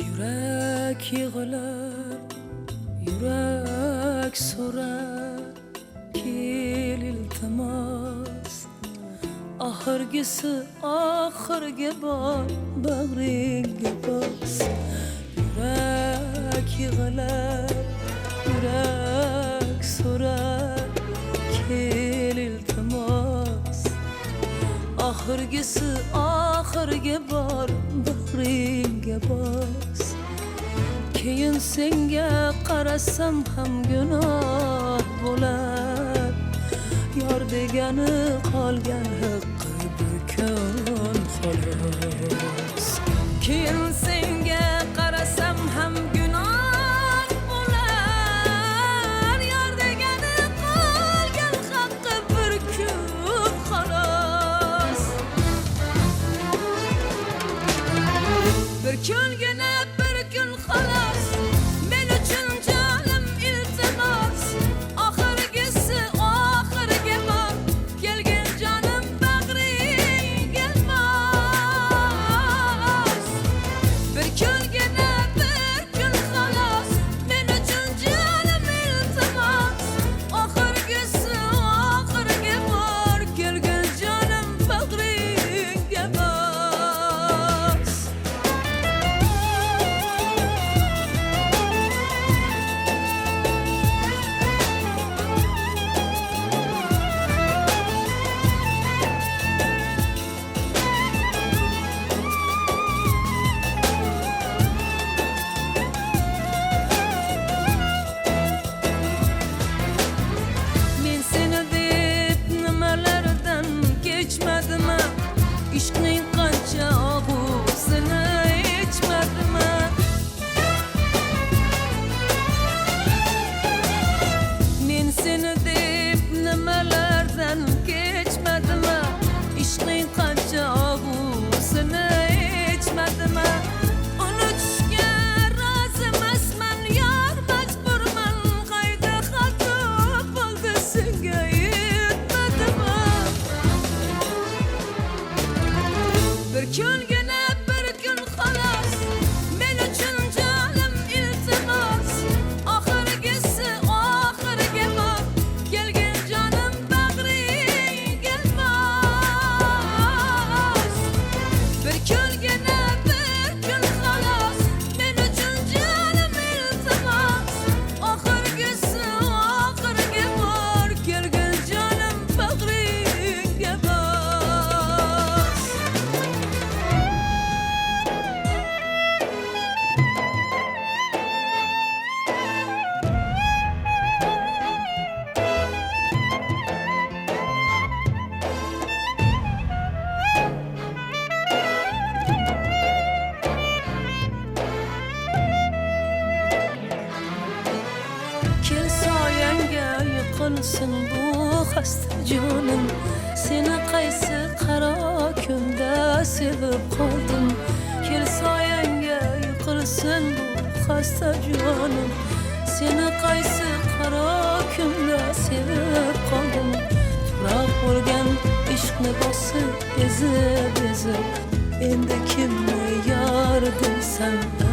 Yürek yığılır, yürek sorar Kil iltimas. Ahırgisi ahırgi bor, bağringi bas Yürek yığılır, yürek sorar Kil iltimas. Ahırgisi ahırgi bor bag'ringga bos keyin senga qarasam ham gunoh bo'lar. Yor degani qolgan Iş bu xasta jonim Seni qaysi qaro kunda sevib qoldim Kel soyangga yiqilsin bu xasta jonim Seni qaysi qaro kunda sevib qoldim Tuproq bo'lgan ishqni bosib ezib ezib Endi kimni yor desam